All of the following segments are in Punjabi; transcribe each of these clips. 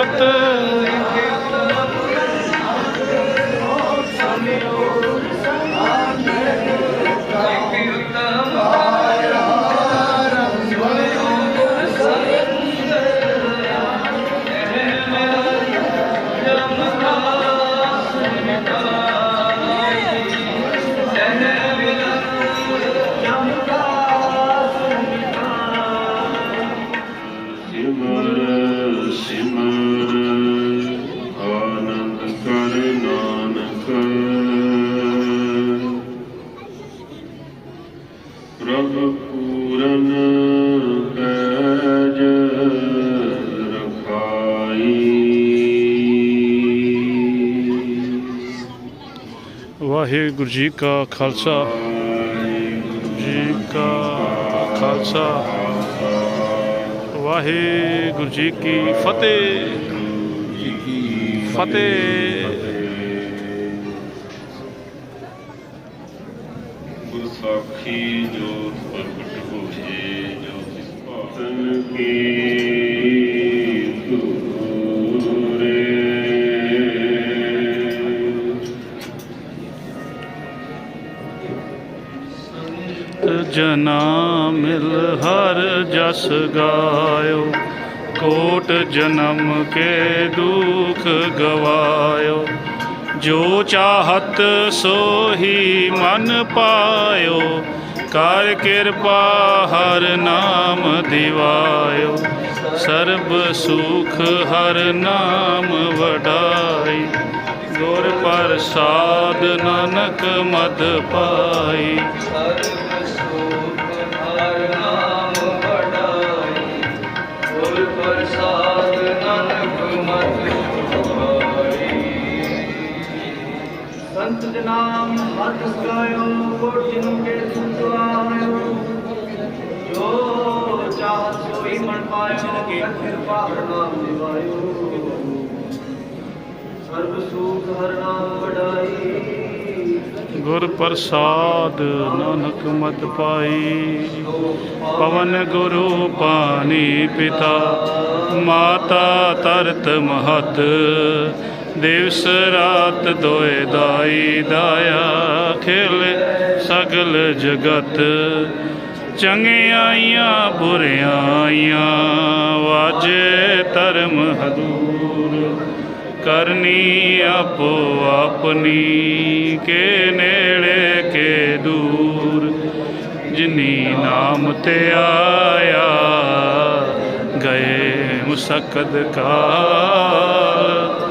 ਸਤ ਸਿਮਰ ਸਿਮਰ ਵਾਹਿਗੁਰੂ ਜੀ ਕਾ ਖਾਲਸਾ। ਜੀ ਕਾ ਖਾਲਸਾ। ਵਾਹਿਗੁਰੂ ਜੀ ਕੀ ਫਤਿਹ। ਫਤਿਹ। ਗੁਰ ਜੋ ਪ੍ਰਗਟ ਹੋਏ ਜੋ ਇਸ ਭਾਤਨ ਕੀ ਜਨਾ ਮਿਲ ਹਰ ਜਸ ਗਾਇਓ, ਕੋਟ ਜਨਮ ਕੇ ਦੁਖ ਗਵਾਇਓ। ਜੋ ਚਾਹਤ ਸੋਹੀ ਮਨ ਪਾਇਓ, ਕਰ ਕਿਰਪਾ ਹਰ ਨਾਮ ਦਿਵਾਇਓ। ਸਰਬ ਸੁਖ ਹਰ ਨਾਮ ਵਡਾਈ, ਗੁਰ ਪ੍ਰਸਾਦ ਨਾਨਕ ਮਦ ਪਾਈ। ਸੰਤ ਜਨਾਮ ਮਤ ਗਾਇਓ ਕੋਟ ਜਿਨ ਕੇ ਸੁਆਇਓ ਜੋ ਚਾਹਤ ਸੋਈ ਮਨ ਪਾਇਓ ਕਿਰਪਾ ਹਰ ਨਾਮ ਦਿਵਾਇਓ ਸਰਬ ਸੁਖ ਹਰ ਨਾਮ ਵਡਾਈ। ਗੁਰ ਪ੍ਰਸਾਦ ਨਾਨਕ ਮਤ ਪਾਈ। ਪਵਨ ਗੁਰੂ ਪਾਣੀ ਪਿਤਾ ਮਾਤਾ ਤਰਤ ਮਹਤ। ਦਿਵਸ ਰਾਤ ਦੋਏ ਦਾਈ ਦਾਇਆ ਖਿਲ ਸਗਲ ਜਗਤ। ਚੰਗਿਆਈਆਂ ਬੁਰਿਆਈਆਂ ਵਾਜੇ ਧਰਮ ਹਦੂਰ। ਕਰਨੀ ਆਪੋ ਆਪਣੀ, ਕੇ ਨੇੜੇ, ਕੇ ਦੂਰ। ਜਿਨੀ ਨਾਮ ਤੇ ਆਇਆ, ਗਏ ਮੁਸਕਦ ਕਾਲ।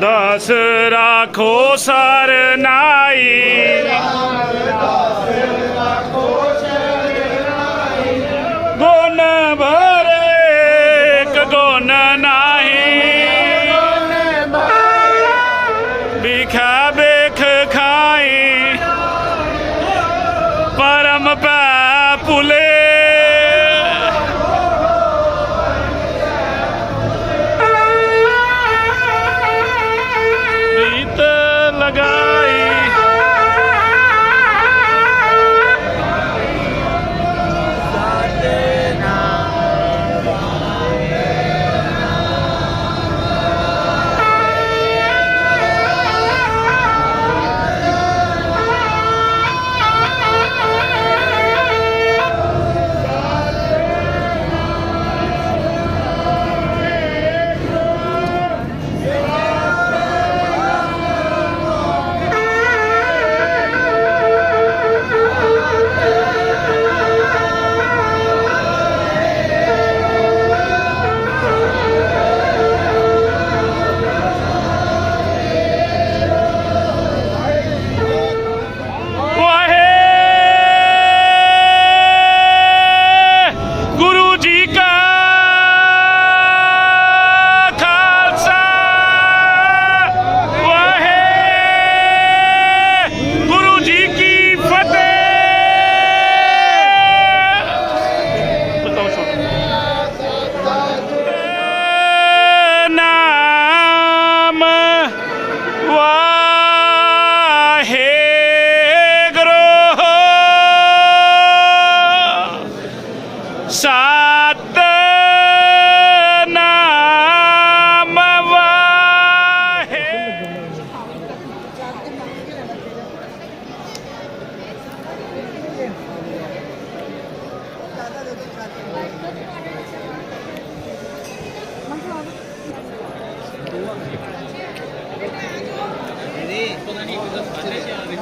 ਦਸ ਰਾਖੋ ਸਰ ਨਾਈ। ਗੁਣ ਭਰੇ, ਇੱਕ ਗੁਣ ਨਾਹੀ। ਵਿਖਾ ਵੇਖ ਖਾਈ। ਪਰਮ ਪੈ ਭੁਲੇ। 谢谢。